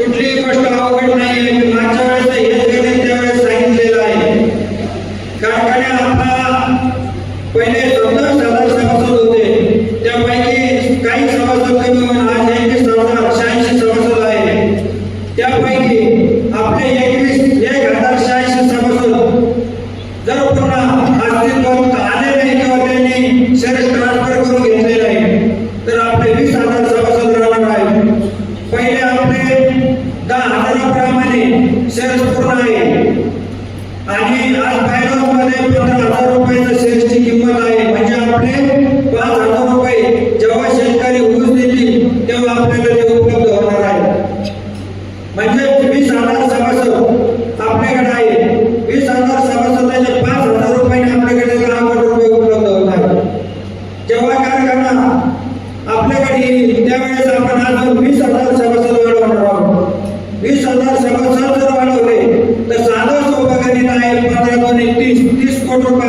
कुठलीही गोष्ट अवघड नाही. माझ्या किंमत आहे म्हणजे आपले पाच हजार रुपये जेव्हा शेतकरी ऊस देतील तेव्हा आपल्याला ते उपलब्ध होणार आहे. म्हणजे वीस हजार सभासद आपल्याकडे आहे. वीस हजार सभासदाचे पाच हजार रुपये आपल्याकडे दहा कोटी रुपये उपलब्ध होणार जेव्हा कारखाना आपल्याकडे येईल त्यावेळेस आपण अजून वीस हजार सभासद वाढवणार आहोत. वीस हजार सभासद जर वाढवले तर साधारण उपकरण आहे? पंधरा दोन तीस तीस कोटी रुपये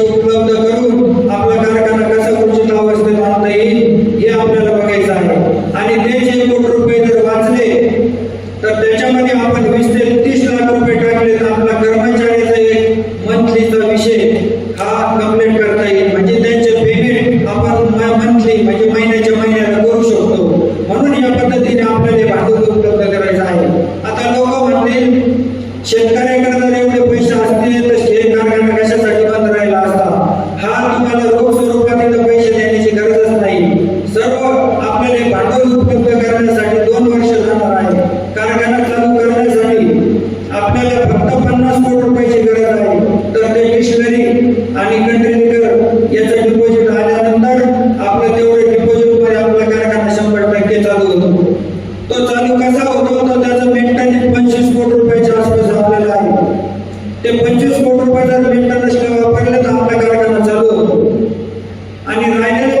उपलब्ध करून आपला कारखाना येईल हे आपल्याला बघायचं आहे. आणि ते विषय हा करता येईल. म्हणजे आपण मंथली म्हणजे महिन्याच्या महिन्याला करू शकतो. म्हणून या पद्धतीने आपल्याला उपलब्ध आहे. आता लोक शेतकरी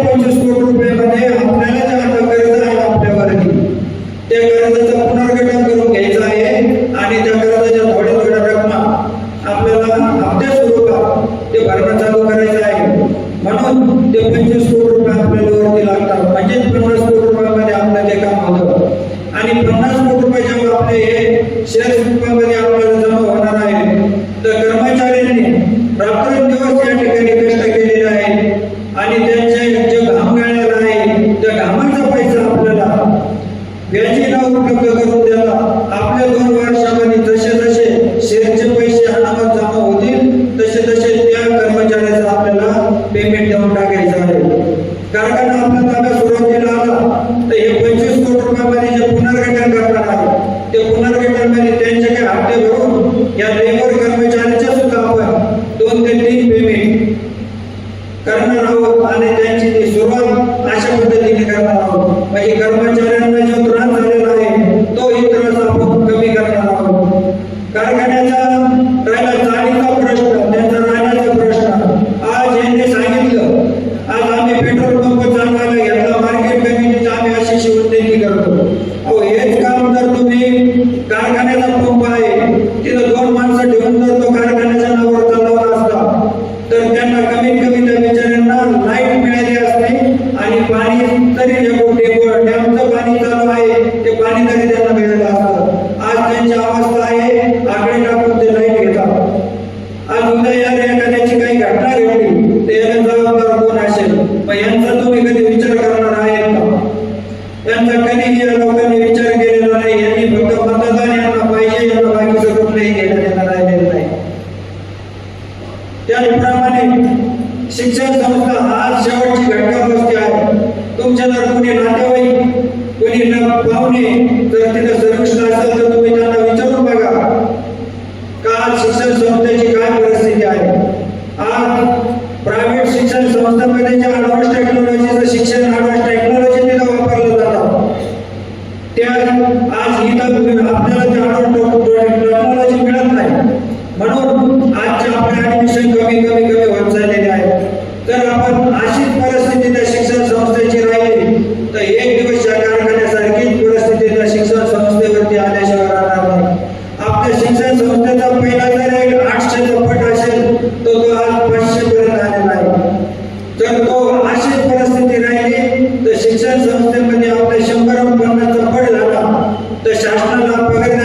पंचवीस कोटी रुपये आपल्याला जे आता कर्ज आहे आपल्यावरती त्या कर्जाचं पुनर्गठन करून घ्यायचं आहे आणि त्या कर्जाच्या थोड्या थोड्या रकमा आपल्याला हप्त्या स्वरूपात ते भरणं चालू करायचं आहे. म्हणून ते पंचवीस कोटी रुपये आपल्याला वरती लागतात म्हणजेच पन्नास कोटी रुपयामध्ये आपलं ते काम होतं आणि पन्नास कोटी रुपये जेव्हा आपले हे शेअर्स रुपयामध्ये आपल्याला जमा होणार आहे. तर कर्मचाऱ्यांनी रात्र कर्मचारी त्यांच्याकडे हप्ते भरून या लेबर कर्मचाऱ्याच्या सुद्धा आपण दोन ते तीन पेमेंट करणार आहोत आणि त्यांची ती सुरुवात अशा पद्धतीने करणार आहोत. म्हणजे कर्मचारी पाणी तरी ते कोणते डॅमचं पाणी चालू आहे. ते पाणी तरी त्यांना मिळालं असतं. आज त्यांची अवस्था आहे. आकडे टाकून ते लाइट घेतात. आज उद्या यार एखाद्याची काही घटना घडली. ते याला जबाबदार कोण असेल? मग यांचा तुम्ही कधी विचार करणार आहे का? त्यांचा कधी या लोकांनी विचार केलेला नाही. यांनी फक्त मतदान यांना पाहिजे यांना बाकीचं कुठलंही घेण्यात येणार नाही. त्याचप्रमाणे शिक्षण संस्था आज शेवटची घटना बसते आहे. तुमच्या जर कोणी नातेवाईक कोणी न पाहुणे तर तिथं सर्विसला असेल तर तुम्ही त्यांना विचारून बघा. का आज शिक्षण संस्थेची काय परिस्थिती आहे? आज प्रायव्हेट शिक्षण संस्थांमध्ये जे ॲडव्हान्स टेक्नॉलॉजीचं शिक्षण ॲडव्हान्स टेक्नॉलॉजी तिथं वापरलं जातं. त्या आज इथं आपल्याला संस्थेमध्ये आपल्या शंभर पन्नासचा पडला तर शासनाला पगार